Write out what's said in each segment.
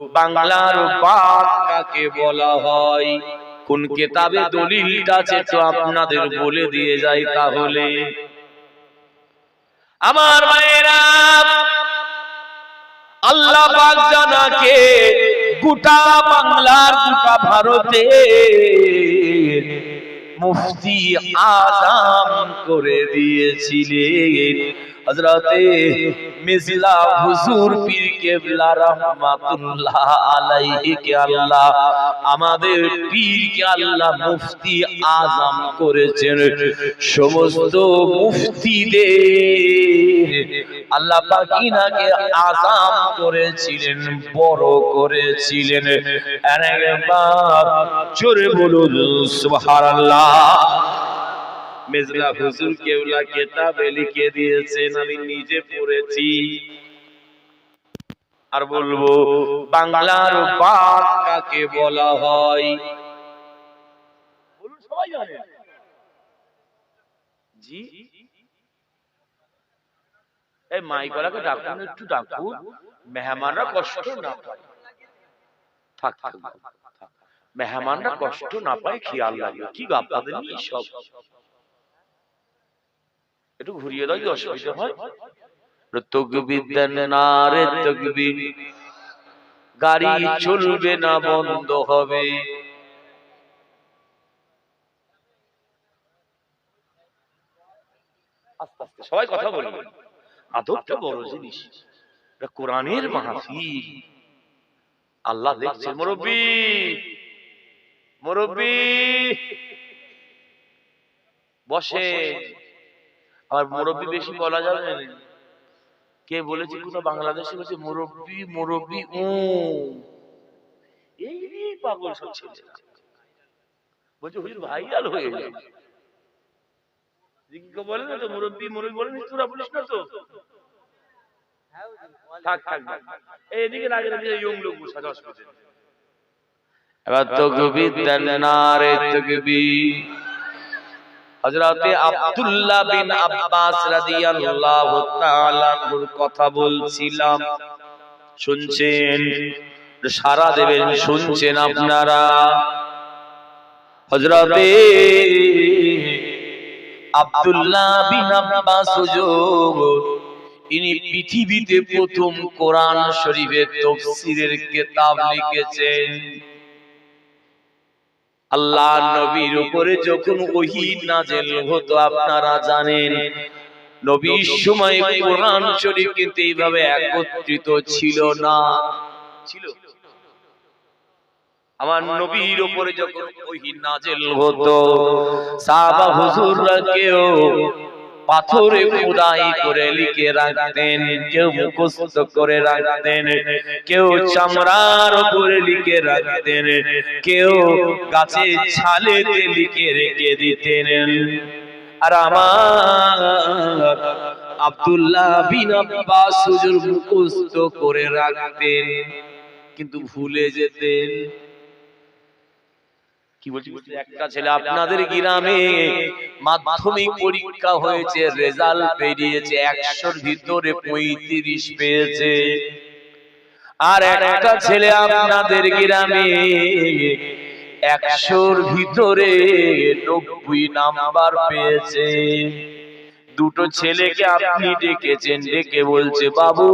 বাংলার বাদ কাকে বলা হয়? কোন কেতাবে দলিলটা আছে তো আপনাদের বলে দিয়ে যাই তাহলে? আমার মায়েরা, আল্লাহ জানাকে গোটা বাংলার, গোটা ভারতে মুফতি আজম করে দিয়েছিলেন। হযরতে মিজলা হুজুর পীর কেবলা রহমাতুল্লাহ আলাইহি কে আল্লাহ, আমাদের পীর কে আল্লাহ মুফতি আজম করেছেন। সমস্ত মুফতিদের আল্লাহ পাক ইনাকে আজম করেছিলেন, বড় করেছিলেন। আর একবার জোরে বলুন, সুবহানাল্লাহ। মেজলা হুজুর কেউলা কেতাবে লিখে দিয়েছেন, আমি নিজে পড়েছি। আর বলব, বাংলার বাদ কাকে বলা হয়? একটু ডাকুন। মেহমানরা কষ্ট না পায়। মেহমানরা কষ্ট না পায়, খেয়াল লাগবে কি আপনাদের নিয়ে সব? একটু ঘুরিয়ে দাও কি অসুবিধা হয়। গাড়ি চলবে না বন্ধ হবে। আস্তে আস্তে সবাই কথা আদবটা বড় জিনিস। এটা কোরআনের মাহফিল। আল্লাহ দেখছে মুরব্বী। মুরব্বী। বসে আর মুরব্বী বেশি বলা যাবে? না কে বলেছে কোনো বাংলাদেশে বলছে মুরব্বী মুরব্বী ও এই নিয়ে পাগল সব ছেলেরা। বলছে হুজুর ভাইরাল হয়ে যায় জিজ্ঞাসা বলে না তো মুরব্বী মুরব্বী বলে নি তোরা বলিস না তো? থাক ইয়ং লোক বসে এবার রে তকবীর। হযরতে আব্দুল্লাহ বিন আব্বাস রাদিয়াল্লাহু তাআলা কথা বলছিলাম। শুনছেন? সারা দেবেন শুনছেন আপনারা। হযরতে আব্দুল্লাহ বিন আব্বাস হুজুর, ইনি পৃথিবীতে প্রথম কোরআন শরীফের তাফসীরের কিতাব লিখেছেন। আল্লাহ নবীর উপরে যখন ওহি নাজেল হতো আপনারা জানেন নবীর সময় কোরআন শরীফ কিন্তু এইভাবে একত্রিত ছিল না। ছিল। আমার নবীর উপরে যখন ওহি নাজেল হতো সাহাবা হুজুররা কেউ পাথরে খোদাই করে লিখে রাখতেন কেউ মুখস্থ করে রাখতেন কেউ চামড়ার উপরে লিখে রাখতেন কেউ গাছের ছালেতে লিখে রেখে দিতেন। আর আমার আব্দুল্লাহ বিন আব্বাস হুজুর মুখস্থ করে রাখতেন কিন্তু ভুলে যেতেন। কি বলছি একটা ছেলে আপনাদের গ্রামে মাধ্যমিক পরীক্ষা হয়েছে রেজাল্ট বেরিয়েছে একশোর ভিতরে পঁয়ত্রিশ পেয়েছে। আর একটা ছেলে আপনাদের গ্রামে একশোর ভিতরে নব্বই নাম্বার পেয়েছে। দুটো ছেলেকে আপনি ডেকেছেন ডেকে বলছে বাবু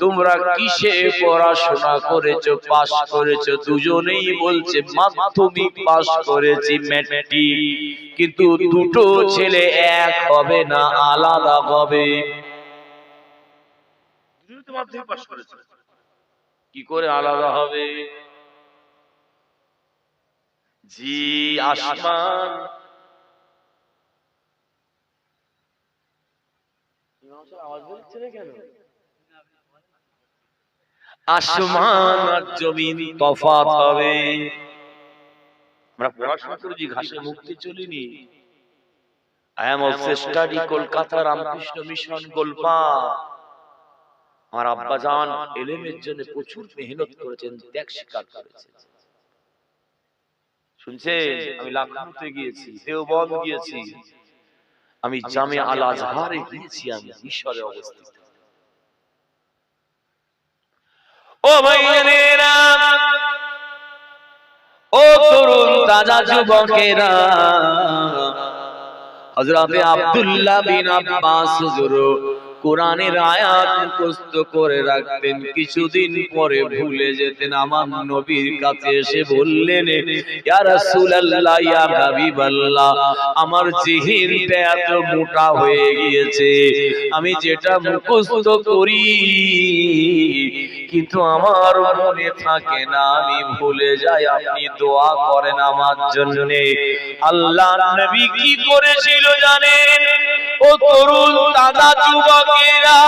তোমরা কিসে পড়াশোনা করেছ? পাস করেছ? দুজনেই বলছে মাধ্যমিক পাস করেছি ম্যাট্রিক কিন্তু দুটো ছেলে এক হবে না আলাদা হবে। কি করে আলাদা হবে? জি আসমান। আওয়াজ বলছে কেন? আসমান আর জমিন হবে। আমরা পড়াশোনা করেছি ঘাসে মুক্তি চলিনি। I am also study Kolkata Ramakrishna Mission গোলপা। আমার আব্বা জান এলেমের জন্য প্রচুর মেহনত করেছেন ত্যাগ স্বীকার করেছেন। শুনছেন? আমি লাখনৌতে গিয়েছি দেওবন্দ গিয়েছি আমি জামে আল আজহারে গিয়েছি আমি ঈশ্বরে অবস্থিত। ও ভাইয়েরা ও তরুণ তাজা যুবকেরা হযরতে আব্দুল্লাহ বিন আব্বাস হুজুর কোরআনের আয়াত মুখস্থ করে রাখতেন। কিছুদিন পরে ভুলে যেতেন। আমার নবীর কাছে এসে বললেন আমার জিহ্নটা এত মোটা হয়ে গিয়েছে। আমি যেটা মুখস্থ করি, কিন্তু আমার মনে থাকে না, আমি ভুলে যাই। আপনি দোয়া করেন আমার জন্য। আল্লাহ নবী কি করেছিল জানেন? ও তরুণ দাদা যুবকেরা,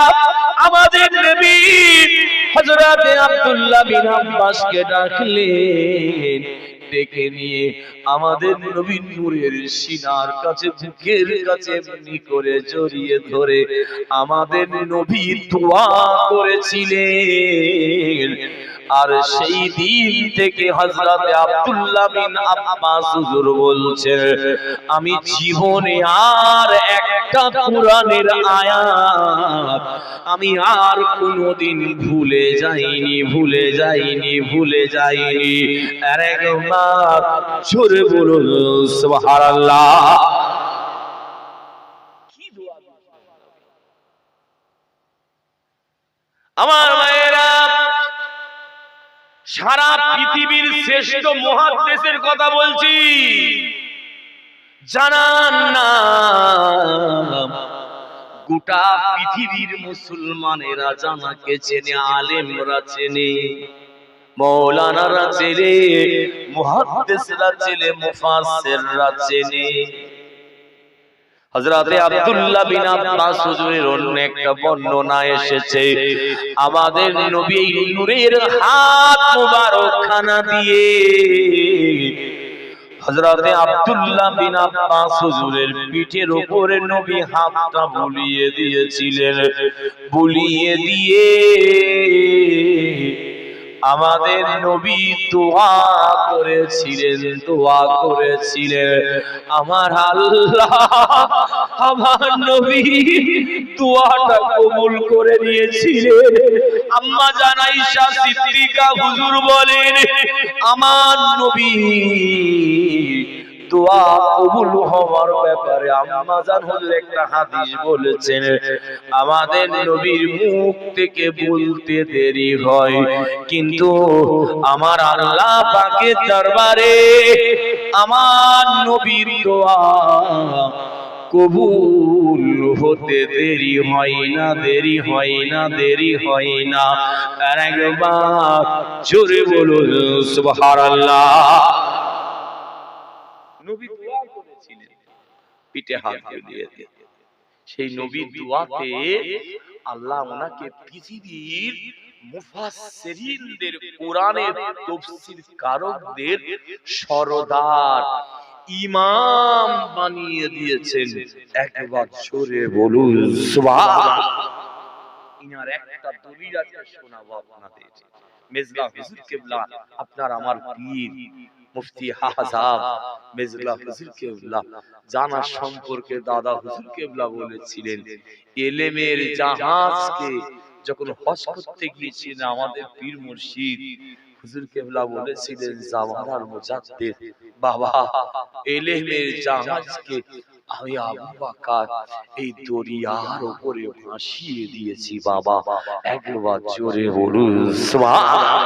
আমাদের নবী হযরত আব্দুল্লাহ বিন আব্বাসকে ডাকলেন। ডেকে নিয়ে আমাদের নবীন নূরের সিনার কাছে, বুকের কাছে এমনি করে জড়িয়ে ধরে আমাদের নবী দোয়া করেছিলেন। আর সেই দিন থেকে হযরত আব্দুল্লাহ বিন আব্বাস হুজুর বলছেন, আমি জীবনে আর একটা কোরআনের আয়াত আমি আর কোনোদিন ভুলে যাইনি ভুলে যাইনি ভুলে যাইনি। আর একবার জোরে বলুন, সুবহানাল্লাহ। আমার সারা পৃথিবীর শ্রেষ্ঠ মহাদেশের কথা বলছি। জানান না। গোটা পৃথিবীর মুসলমানেরা জানাকে চেনে, আলেমরা চেনে, মৌলানারা চেনে মুহাদ্দিসরা চেনে, মুফাসসিররা চেনে। হযরতে আব্দুল্লাহ বিন আব্বাস হুজুরের অন্য একটা বর্ণনা এসেছে। আমাদের নবী নূরের হাত মোবারক খানা দিয়ে হযরতে আব্দুল্লাহ বিন আব্বাস হুজুরের পিঠের উপরে নবী হাতটা বুলিয়ে দিয়েছিলেন। বুলিয়ে দিয়ে আমাদের নবী দোয়া করেছিলেন দোয়া করেছিলেন। আমার আল্লাহ আমার নবী দোয়াটা কবুল করে নিয়েছিলেন। আম্মা জানাইশা সিদ্দিকা হুজুর বলেন, আমার নবী দোয়া কবুল হওয়ার ব্যাপারে আম্মা একটা হাদিস বলেছেন, আমাদের নবীর মুখ থেকে বলতে দেরি হয়, কিন্তু আমার আল্লাহ দরবারে আমার নবীর দোয়া কবুল হতে দেরি হয় না, দেরি হয় না, দেরি হয় না। আর একবার জোরে বলুন, সুবহানাল্লাহ। নবী দোয়া করেছিলেন। পিঠে হাত দিয়ে সেই নবীর দোয়াতে আল্লাহ ওনাকে পৃথিবীর মুফাসসিরিনদের কোরআনের তাফসীর কারকদের সরদার ইমাম বানিয়ে দিয়েছেন। একবার জোরে বলুন ইনার একটা দলিল আছে শোনাবো আপনাদের। মেজলা হুজুর কেবলা আপনার আমার পীর। মুফতি হাজাব মেজলা হুজুর কেবলা জানা সম্পর্কে দাদা হুজুর কেবলা বলেছিলেন, এলেমের জাহাজকে যখন হজ করতে গিয়েছিলেন আমাদের পীর মুর্শিদ, হুজুর কেবলা বলেছিলেন জামানার মুজাদ্দিদ, বাবা, এলেমের জাহাজকে আমি আবু বাকার এই দরিয়ার উপরে ভাসিয়ে দিয়েছি, বাবা, একবার জোরে বলুন, সুবহানাল্লাহ।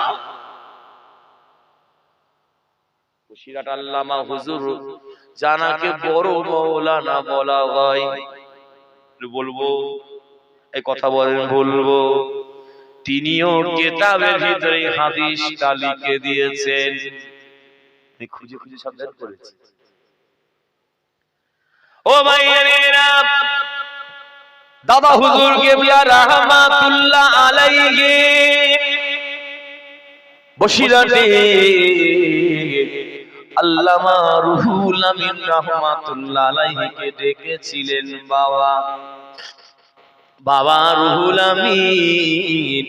বসিরাট আল্লামা হুজুর জানাকে বড় মৌলানা বলা হয়। বলব এই কথা বলেন বলব। তিনিও কেতাবের ভিতরে হাদিসটা লিখে দিয়েছেন। খুঁজে খুঁজে বের করেছি। ও ভাইয়েরা দাদা হুজুর কেবলা রাহমাতুল্লাহ আলাইহি বসিরাতে আল্লামা রুহুল আমিন রাহমাতুল্লাহ আলাইহিকে ডেকেছিলেন বাবা। বাবা রুহুল আমিন,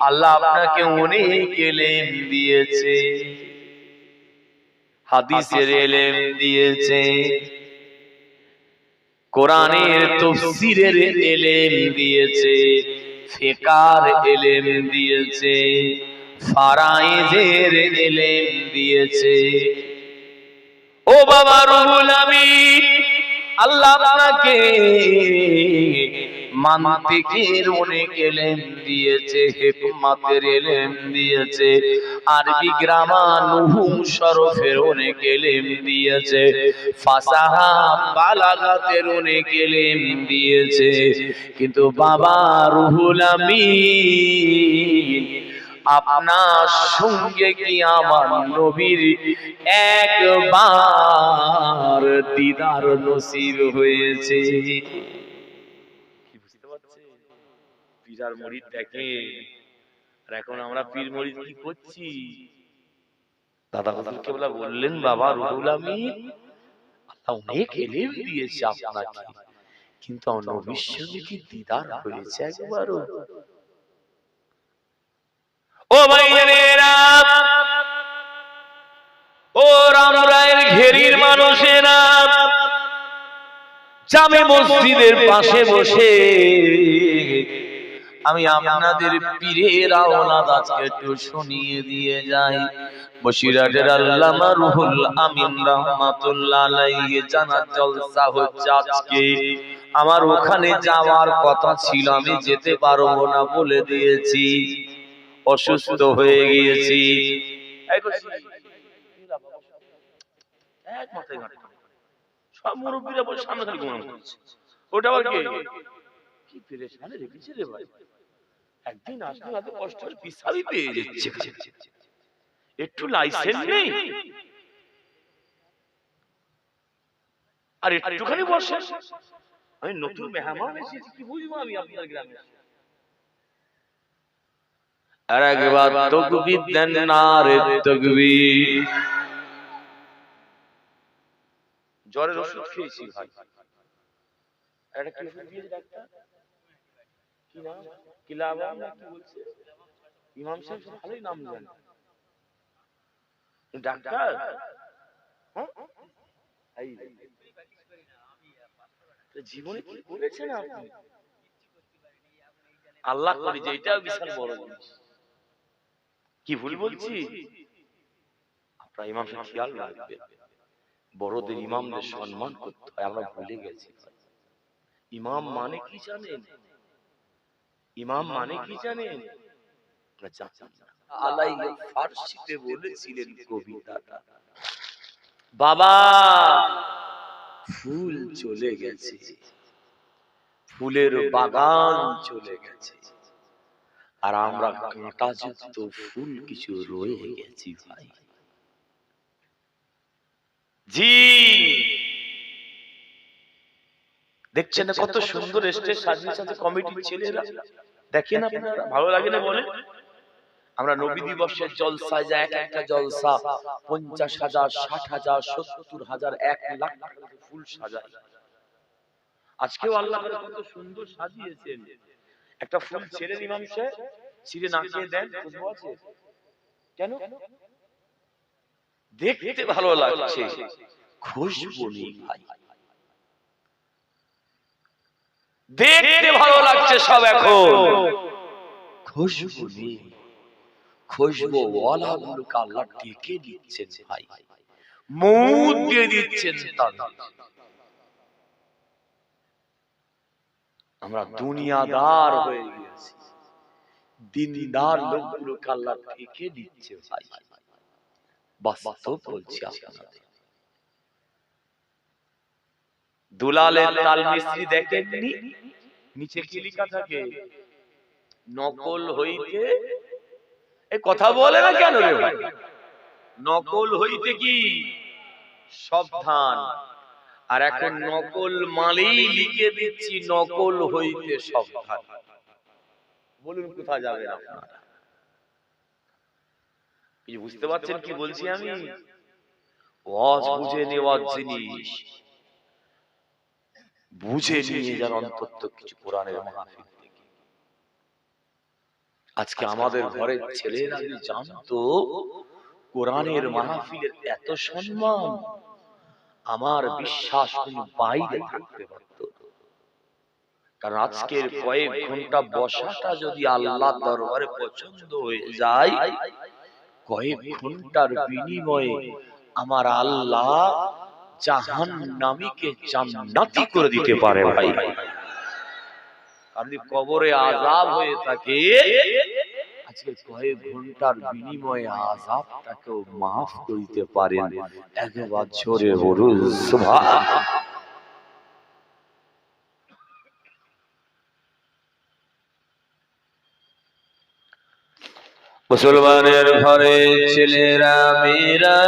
আল্লাহ আপনাকে অনেক এলেম দিয়েছে। হাদিসের এলেম দিয়েছে। কোরআনের তফসিরের এলেম দিয়েছে। ফেকার এলেম দিয়েছে। ফারাইজের এলেম দিয়েছে। ও বাবা রুহুল আমিন, আল্লাহ আপনাকে অনেক এলেম দিয়েছে, হেকমাতের দিয়েছে, আরবি অনেক এলেম দিয়েছে, ফাসাহা বালাগাতের অনেক দিয়েছে, কিন্তু বাবা রুহুল আমিন আপনার সঙ্গে কি আমার নবীর একবার দিদার নসিব হয়েছে? এখন আমরা করছি? দাদা বললেন, বাবা কিন্তু আমার নবীর কি দিদার হয়েছে একবারও? ও ভাইয়েরা ও রাম রায়ের ঘেরির মানুষেরা জামে মসজিদের পাশে বসে, আমি আপনাদের পীরের আওলাদ আজকে একটু শুনিয়ে দিয়ে যাই। বসিরাটের আল্লামা রুহুল আমিন রহমাতুল্লাহ আলাইহি জলসা হচ্ছে আজকে। আমার ওখানে যাওয়ার কথা ছিল, আমি যেতে পারব না বলে দিয়েছি। অসুস্থ হয়ে গিয়েছি। একটু লাইসেন্স নেই? আর একটুখানি বসে আমি নতুন মেহমান এসেছি, কি বুঝব আমি আপনার গ্রামে? আর একবার তকবীর দেন না রে তকবীর। জ্বরের ওষুধ খেয়েছি ভাই। এটা কি দিয়েছে ডাক্তার? কি নাম? কি না কি বলছে? ইমাম সাহেব ভালোই নাম জানে। ডাক্তার? হ্যাঁ? জীবনে কি করেছেন আপনি? আল্লাহ করি যে এটাও বিশাল বড় জিনিস কি ভুল বলছি? আপনার ইমাম সাহেব খেয়াল রাখবেন বড়দের ইমামদের সম্মান করতে হয় আমরা ভুলে গেছি। ইমাম মানে কি জানেন? ইমাম মানে কি জানেন? ফার্সিতে বলেছিলেন কবিতাটা। বাবা ফুল চলে গেছে। ফুলের বাগান চলে গেছে। আর আমরা কাঁটা যুক্ত ফুল কিছু রয়ে গেছি ভাই। জি। দেখছেন কত সুন্দর স্টেজ সাজিয়ে সাজিয়ে কমিটির ছেলেরা? দেখেন আপনারা, ভালো লাগে না বলে আমরা নবী দিবসের জলসায় যা এক একটা জলসা, পঞ্চাশ হাজার, ষাট হাজার, সত্তর হাজার, এক লাখ ফুল সাজাই। আজকেও আল্লাহ কত সুন্দর সাজিয়েছেন। একটা ফুল ছেড়ে ইমাম সাহেব ছিঁড়ে নাকিয়ে দেন খুশবু আছে। কেন? দেখতে ভালো লাগছে। খুশবু নেই ভাই দেখতে ভালো লাগছে সব এখন। খুশবু নেই খুশবু আল্লাহ ডেকে দিচ্ছেন ভাই? মুদ দিয়ে দিচ্ছেন তাদের। আমরা দুনিয়াদার হয়ে গেছি দিনদার লোকগুলোকে আল্লাহ ডেকে দিচ্ছে ভাই। বাস্তব বলছি আপনাদের। দুলালের তাল মিস্ত্রি দেখেননি? নিচে কি লেখা থাকে। নকল হইতে? এ কথা বলে না কেন রে ভাই? নকল হইতে কি? সাবধান। আর এখন নকল মালেই লিখে দিচ্ছি, নকল হইতে সাবধান। বলুন, কোথায় যাবেন আপনারা? কি বুঝতে পারছেন কি বলছি আমি? ওয়াজ বুঝে নেওয়ার জিনিস। বুঝে নিয়ে যার অন্তত কিছু কোরআনের মাহফিল আজকে আমাদের ঘরের ছেলেরা জানতো, কোরআনের মাহফিলের এত সম্মান আমার বিশ্বাস কোনো বাইরে থাকতে পারত। কারণ আজকের কয়েক ঘণ্টা বসাটা যদি আল্লাহ দরবারে পছন্দ হয়ে যায় কয়েক ঘণ্টার বিনিময়ে আমার আল্লাহ জাহান্নামীকে জান্নাতি করে দিতে পারে ভাই। আর যদি কবরে আযাব হয়ে থাকে আজকে কয়েক ঘণ্টার বিনিময়ে আযাবটাকেও মাফ করিতে পারেন। একবার জোরে বলুন মুসলমানের ঘরে ছেলেরা, মেয়েরা,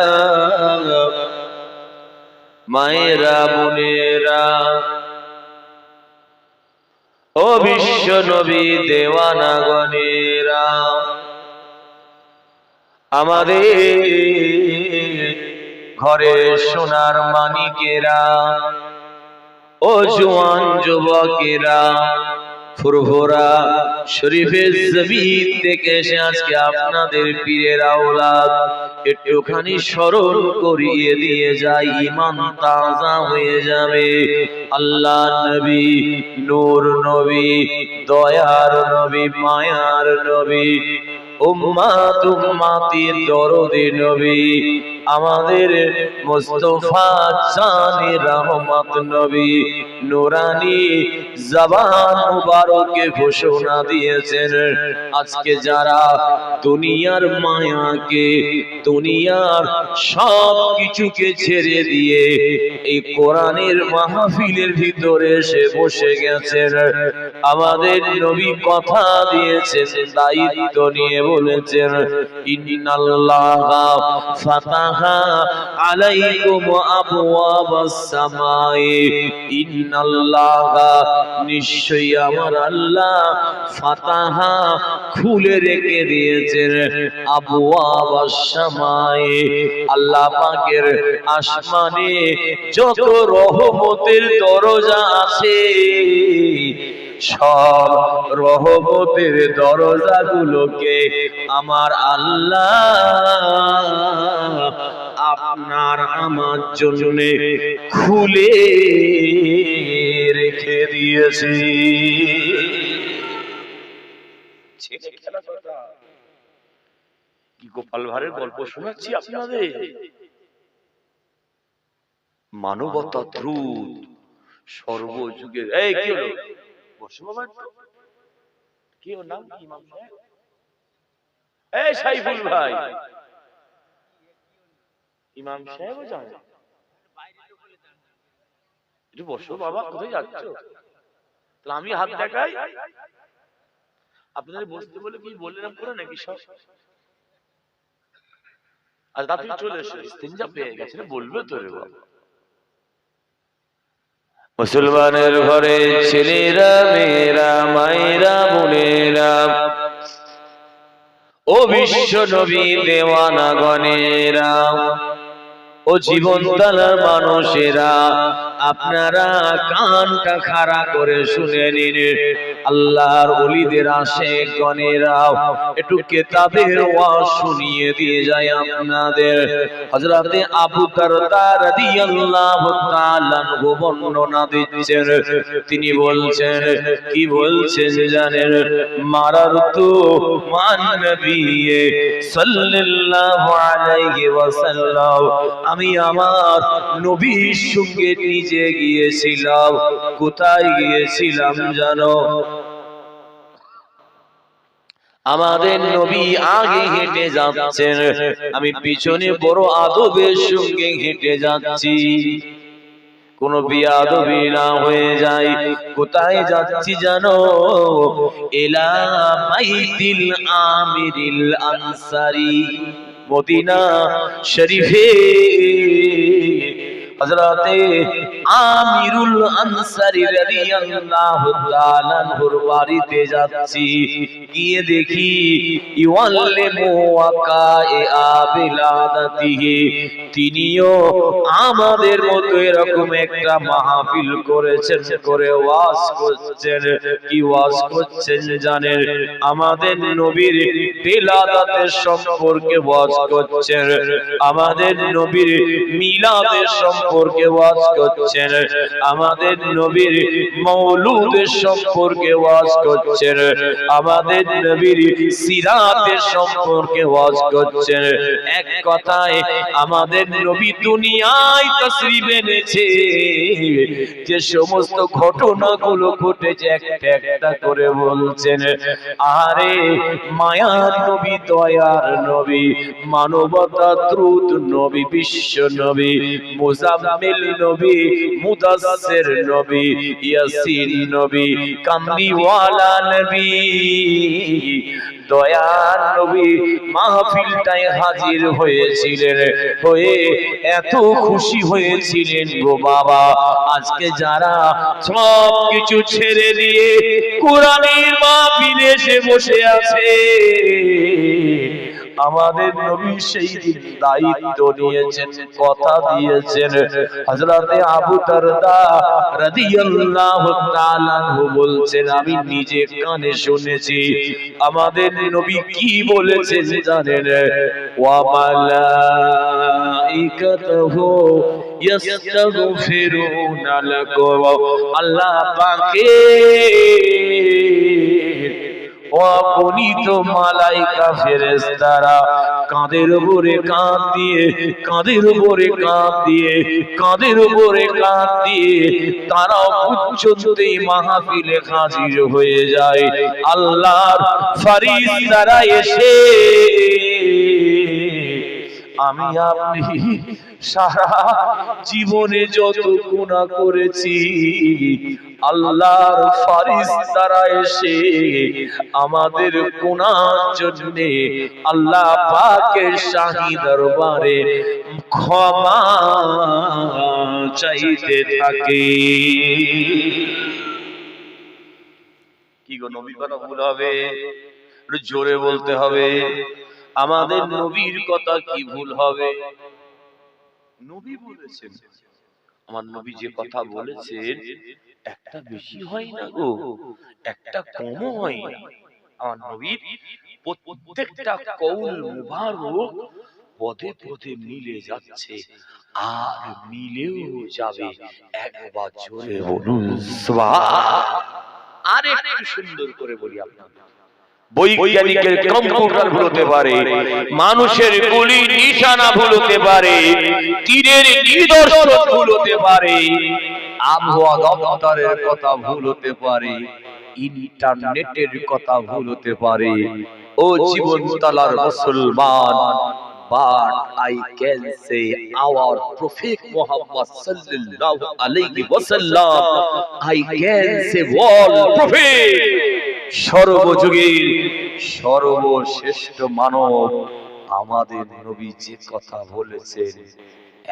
মায়েরা, বোনেরা ও বিশ্ব নবী দেওয়ানা গণেরা আমাদের ঘরে সোনার মানিকেরা ও জোয়ান যুবকেরা ফুরফুরা শরীফের জমিন থেকে এসে আজকে আপনাদের পীরের আওলাদ একটুখানি স্মরণ করিয়ে দিয়ে যাই ইমান তাজা হয়ে যাবে। আল্লাহ নবী, নূর নবী, দয়ার নবী, মায়ার নবী আমাদের নবী ঘোষণা দিয়েছেন, আজকে যারা দুনিয়ার মায়াকে, দুনিয়ার সব কিছুকে ছেড়ে দিয়ে এই কোরআনের মাহফিলের ভিতরে এসে বসে গেছেন আমাদের নবী কথা দিয়েছেন, দায়িত্ব নিয়ে বলেছেন, ইন্নাল্লাহা ফাতাহা আলাইকুম আবওয়াবাস সামাই। ইন্নাল্লাহা নিশ্চয়ই আমার আল্লাহ ফাতাহা খুলে রেখে দিয়েছেন, আবওয়াবাস সামাই। আল্লাহ পাকের আসমানে যত রহমতের দরজা আছে সব রহমতের দরজাগুলোকে আমার আল্লাহ আপনার আমার জন্য খুলে রেখে দিয়েছি। গোপাল ভাঁড়ের গল্প শোনাচ্ছি আপনাদের? মানবতা দ্রুত সর্বযুগের এই, কি হলো? বসো কি ওর নাম? কি ইমাম সাহেব এই সাইফুল ভাই। ইমাম সাহেবও জানে। একটু বসো বাবা কোথায় যাচ্ছ? তাহলে আমি হাত দেখাই। আপনাদের বসতে বলে কি বললেন করে নাকি সব? আর তাড়াতাড়ি চলে এসো ইস্তেঞ্জা পেয়ে গেছে বলবে তো রে বাবা। মুসলমানের ঘরে ছেলেরা, মেয়েরা, মায়েরা, বোনেরা। ও বিশ্ব নবী দেওয়ানা গণেরা। ও জীবন তালার মানুষেরা আপনারা কানটা খাড়া করে শুনে নিন। আল্লাহর অলিদের আসে গণেরা, একটু কেতাবের ওয়াজ শুনিয়ে দিয়ে যায় আপনাদের। হযরতে আবু দারদা রাদিয়াল্লাহু তাআলা বর্ণনা দিচ্ছেন। তিনি বলছেন, কি বলছেন জানেন? মারারতু মান নবিয়ে সাল্লাল্লাহু আলাইহি ওয়াসাল্লাম। আমি আমার নবীর সঙ্গে নিজে গিয়েছিলাম, কোথায় গিয়েছিলাম জানো? আমাদের নবী আগে হেঁটে যাচ্ছেন, আমি পিছনে বড় আদবের সঙ্গে হেঁটে যাচ্ছি। কোন বিয়াদবি না হয়ে যায়, কোথায় যাচ্ছি জানো? এলা বাইতিল আমিরিল আনসারি, মদিনা শরীফে। হযরতে আমিরুল আনসারী রাদিয়াল্লাহু তাআলা আনহুর বাড়িতে যাচ্ছি। গিয়ে দেখি ইউআল্লিমু ওয়াকায়ে আবিলাদাতিহি তিনিও আমাদের মতো এরকম একটা মাহফিল করেছেন, করে ওয়াজ করছেন। কি ওয়াজ করছেন জানেন? আমাদের নবীর বেলাদাতের সম্পর্কে ওয়াজ করছেন। আমাদের নবীর মিলাদের সম্পর্কে ওয়াজ করছেন। আমাদের নবীর মৌলুদের সম্পর্কে ওয়াজ করছেন। আমাদের নবীর সিরাতের সম্পর্কে ওয়াজ করছেন। এক কথায় আমাদের নবী দুনিয়ায় তসরিফ এনেছে। যে সমস্ত ঘটনাগুলো ঘটেছে, একটা একটা করে বলছেন, আরে, মায়ার নবী, দয়ার নবী, মানবতা দ্রুত নবী, বিশ্ব নবী, মুজাম্মিল নবী, মুদাসসির নবী, ইয়াসিন নবী, কামলিওয়ালা নবী দয়ার নবী মাহফিলটায় হাজির হয়েছিলেন। হয়ে এত খুশি হয়েছিলেন গো বাবা। আজকে যারা সব কিছু ছেড়ে দিয়ে কোরআনের মাহফিলে এসে বসে আছে আমাদের নবী সেই দিন দায়িত্ব নিয়েছেন, কথা দিয়েছেন। হযরতে আবু দারদা রাদিয়াল্লাহু তাআলা বলছেন, আমি নিজে কানে শুনেছি, আমাদের নবী কি বলেছেন জানেন? ওয়া মালাইকাতুহু ইস্তাগফিরুনা লাকুম। আল্লাহ পাকের অগণিত মালাইকা ফেরেশতারা কাঁধের উপরে দিয়ে উপরে দিয়ে উপরে দিয়ে উচ্চতেই হাজির হয়ে যায়। আল্লাহর ফারিস্তারা এসে, আমি আপনি সারা জীবনে যত গুণা করেছি আল্লাহর ফারিস্তারা এসে আমাদের গুনার জন্য আল্লাহ পাকের শাহী দরবারে ক্ষমা চাইতে থাকে। কি গো নবীর কথা ভুল হবে? জোরে বলতে হবে। আমাদের নবীর কথা কি ভুল হবে? নবী বলেছেন আমার নবী যে কথা বলেছেন একটা বেশি হয় না গো? একটা কমও হয় না। আমার নবীর প্রত্যেকটা কৌল মুবারক পদে পদে মিলে যাচ্ছে। আর মিলেও যাবে। একবার জোরে বলুন আর একটু সুন্দর করে বলি আপনাকে। বৈজ্ঞানিকের কম্পিউটার ভুলতে পারে মানুষের গুলি নিশানা ভুলতে পারে তীরের নিদর্শন ভুলতে পারে আবহাওয়া দপ্তরের কথা ভুলতে পারে ইন্টারনেটের কথা ভুলতে পারে। ও জীবন তালার মুসলমান But I can say our Prophet Muhammad sallallahu alayhi wasallam I can say all Prophet. সর্বযুগের সর্বশ্রেষ্ঠ মানব আমাদের নবী যে কথা বলেছেন,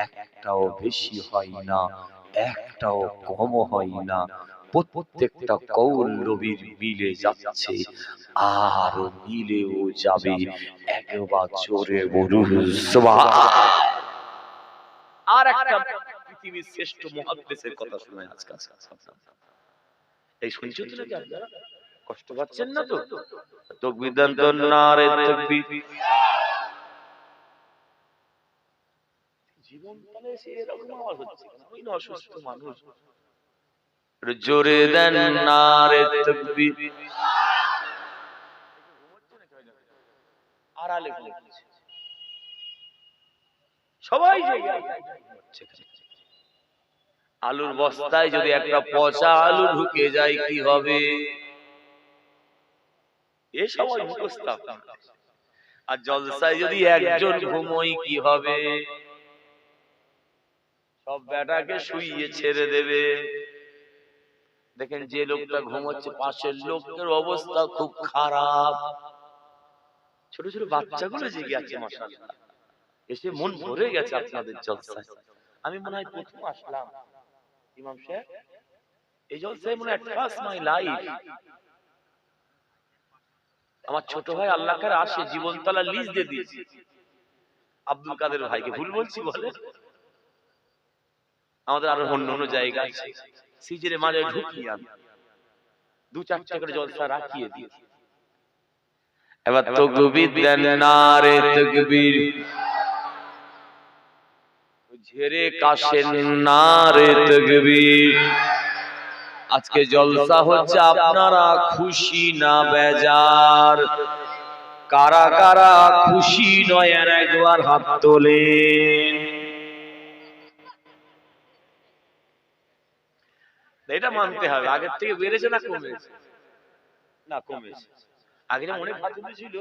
একটাও বেশি হয় না, একটাও কম হয় না। প্রত্যেকটা কৌল নবীর মিলে যাচ্ছে, আর মিলেও যাবে, একবার জোরে বলুন আর একটা পৃথিবীর শ্রেষ্ঠ মুহাদ্দিসের কথা শুনে আজকাল এই শুনছেন তো নাকি আপনারা? কষ্ট পাচ্ছেন না তো? তকবীর দেন তো নারে তকবীর। জীবন সে এরকম আওয়াজ হচ্ছে কেন? না অসুস্থ মানুষ। জোরে দেন নারে তকবীর। আড়ালে সবাই আলুর বস্তায় যদি একটা পচা আলু ঢুকে যায় কি হবে? এ সবাই আর জলসায় যদি একজন ঘুমোই কি হবে? সব বেটাকে শুইয়ে ছেড়ে দেবে। দেখেন যে লোকটা ঘুমোচ্ছে পাশের লোকের অবস্থা খুব খারাপ। ছোট ছোট বাচ্চাগুলো জেগে আছে মাসাল্লাহ এসে মন ভরে গেছে আপনাদের জলসায়। আমি মনে হয় প্রথম আসলাম। ইমাম সাহেব? এই জলসায় মনে হয় ফার্স্ট মাই লাইফ আমার ছোট ভাই আল্লাহ কার আসে জীবনতলা লিজ দিয়ে দিয়েছি। আব্দুল কাদের ভাইকে ভুল বলছি বলে? আমাদের আরও অন্য অন্য জায়গা আছে সিজের মাঝে ঢুকিয়ে আমি দু চারটা করে জলসা রাখিয়ে দিয়েছি। এবার তকবীর দেন নারে তকবীর। ঝেরে কাশেন নারে তকবীর। আজকে জলসা হচ্ছে, আপনারা খুশি না বেজার? কারা কারা খুশি নয় আর একবার হাত তোলেন? এটা মানতে হবে, আগের থেকে বেড়েছে না কমেছে? না, কমেছে। আগে যেমন অনেক ভাত তুলেছিল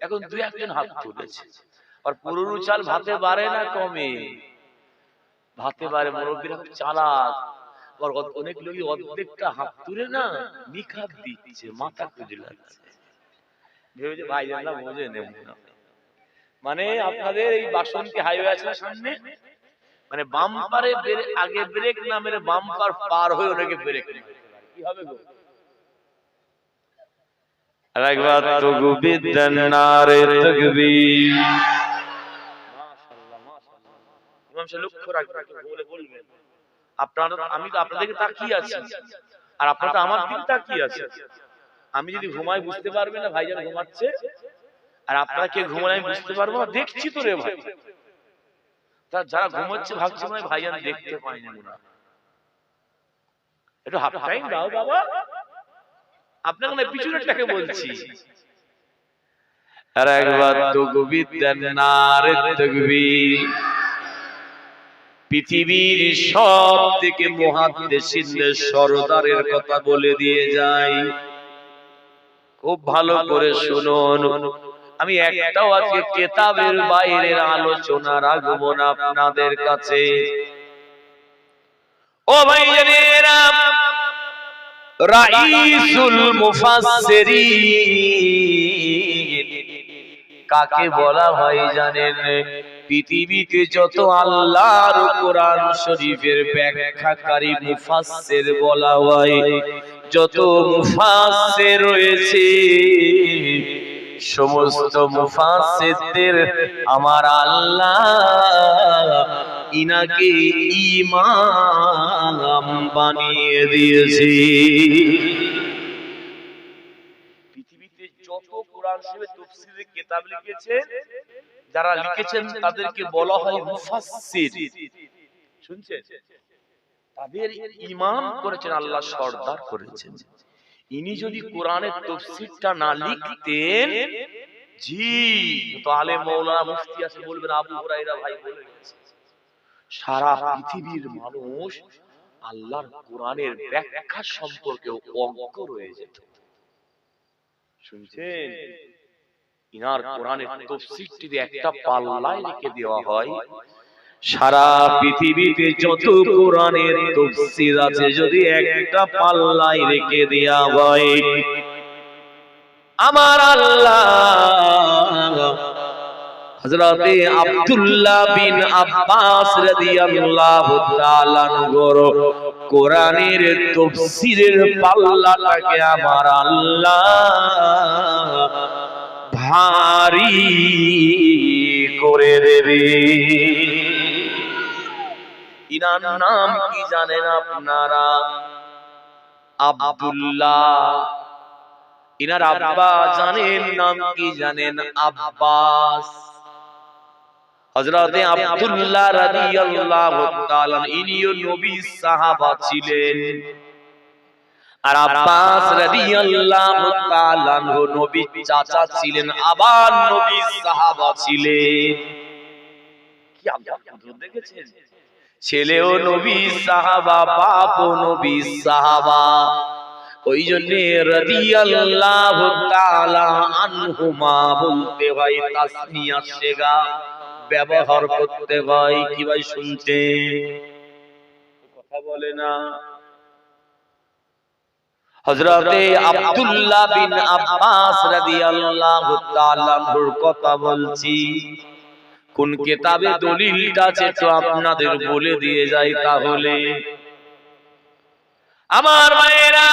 এখন দুই একজন হাত তুলেছে। আর পুরনো চাল ভাতে বাড়ে না কমে। ভাতে বাড়ে, মুরব্বীরা চালাক। অনেক লোকই অর্ধেকটা হাত তুলে না নিখাত দিচ্ছে মাথা খুঁজলাচ্ছে ভেবেছে ভাই জানলা বোঝে নেব না। মানে আপনাদের এই বাসন্তী হাইওয়ে আছে সামনে? মানে বাম্পারে ব্রে- আগে ব্রেক না মেরে বাম্পার পার হয়ে ওনাকে ব্রেক কি হবে গো? আরেকবার তগু বিদ্যান নারে তকবীর। মাশাআল্লাহ, মাশাআল্লাহ। ইমাম সাহেব লক্ষ্য রাখবেন, বলে বলবেন। আপনারা আমি তো আপনাদেরকে তাকিয়ে আছি। আর আপনারা তো আমার তাকিয়ে আছেন আমি যদি ঘুমাই বুঝতে পারবে না ভাইজান ঘুমাচ্ছে, আর আপনারা কে ঘুমালে আমি বুঝতে পারব না, দেখছি তো রে ভাই। তা যারা ঘুমাচ্ছে ভাবছে মানে ভাইজান দেখতে হয়। একটু হাফ টাইম দাও বাবা। আপনাকে না বলছি। আরেকবার তগু বিদ্যান নারে তকবীর। পৃথিবীর সব থেকে মহাদেশিনদের সরদারের কথা বলে দিয়ে যাই। খুব ভালো করে শুনুন। আমি একটাও আজকে কেতাবের বাইরের আলোচনা রাখব না আপনাদের কাছে। ও ভাই রাইসুল মুফাসসিরিন। কাকে বলা হয় জানেন? পৃথিবীতে যত আল্লাহর কোরআন শরীফের ব্যাখ্যাকারী মুফাসসির বলা হয়, যত মুফাসসির রয়েছে, সমস্ত মুফাসসিরদের আমার আল্লাহ ইনাকে ইমাম বানিয়ে দিয়েছে। পৃথিবীতে যত কোরআন শরীফের তাফসীরের কিতাব লিখেছেন যারা লিখেছেন তাদেরকে বলা হয় মুফাসসির। শুনছেন? তাদের ইমাম করেছেন আল্লাহ সর্দার করেছেন। ইনি যদি কোরআনের তাফসীরটা না লিখতেন জি তো আলেম মাওলানা মুফতি আছে বলবেন আবু হুরায়রা ভাই বলে সারা পৃথিবীর মানুষ আল্লাহর কোরআনের ব্যাখ্যা সম্পর্কে অজ্ঞ রয়ে যেত। শুনছেন? ইনার কোরআনের তফসিরটি একটা পাল্লায় রেখে দেওয়া হয়। সারা পৃথিবীতে যত কোরআনের তফসির আছে যদি একটা পাল্লায় রেখে দেওয়া হয় আমার আল্লাহ হযরতে আব্দুল্লাহ বিন আব্বাস রাদিয়াল্লাহু তাআলা নগর কোরআনের তাফসীরের পাল্লাটাকে আমার আল্লাহ ভারী করে দেবে। ইনার নাম কি জানেন আপনারা? আব্দুল্লাহ। ইনার আব্বা জানেন, নাম কি জানেন? আব্বাস। হযরতে আব্দুল্লাহ রাদিয়াল্লাহু তাআলা, ইনিও নবী সাহাবা ছিলেন। আর আব্বাস রাদিয়াল্লাহু তাআলা আনহু নবী চাচা ছিলেন, আবার নবী সাহাবা ছিলেন। কি আল্লাহ কুদরত দেখেছেন? ছেলেও নবী সাহাবা, বাপও নবী সাহাবা। ওই জন্য রাদিয়াল্লাহু তাআলা আনহুমা বলতে হয় তাসমিয়া সেগা ব্যবহার করতে হয়, কি ভাই শুনতে কথা বলে না। হযরতে আব্দুল্লাহ বিন আব্বাস রাদিয়াল্লাহু তাআলা আনহুর কথা বলছি। কোন কিতাবে দলিলটা আছে তো আপনাদের বলে দিয়ে যাই তাহলে। আমার মায়েরা